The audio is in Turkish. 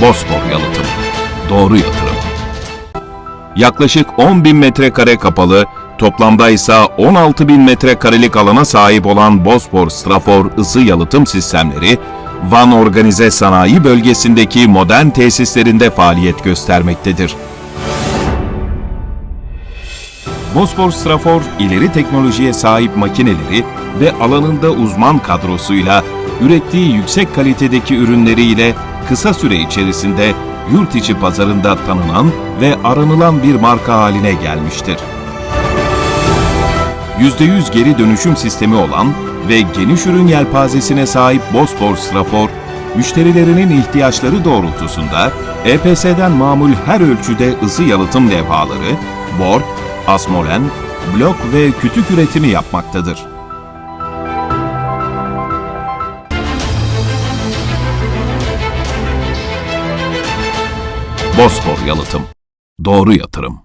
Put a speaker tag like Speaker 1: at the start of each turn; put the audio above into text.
Speaker 1: Bospor Yalıtım. Doğru yatırım. Yaklaşık 10 bin metrekare kapalı, toplamda ise 16 bin metrekarelik alana sahip olan Bospor Strafor ısı yalıtım sistemleri, Van Organize Sanayi Bölgesi'ndeki modern tesislerinde faaliyet göstermektedir. Bospor Strafor ileri teknolojiye sahip makineleri ve alanında uzman kadrosuyla ürettiği yüksek kalitedeki ürünleriyle kısa süre içerisinde yurt içi pazarında tanınan ve aranılan bir marka haline gelmiştir. %100 geri dönüşüm sistemi olan ve geniş ürün yelpazesine sahip Bospor Strafor, müşterilerinin ihtiyaçları doğrultusunda EPS'den mamul her ölçüde ısı yalıtım levhaları, bor, asmolen, blok ve kütük üretimi yapmaktadır. Bospor Yalıtım. Doğru yatırım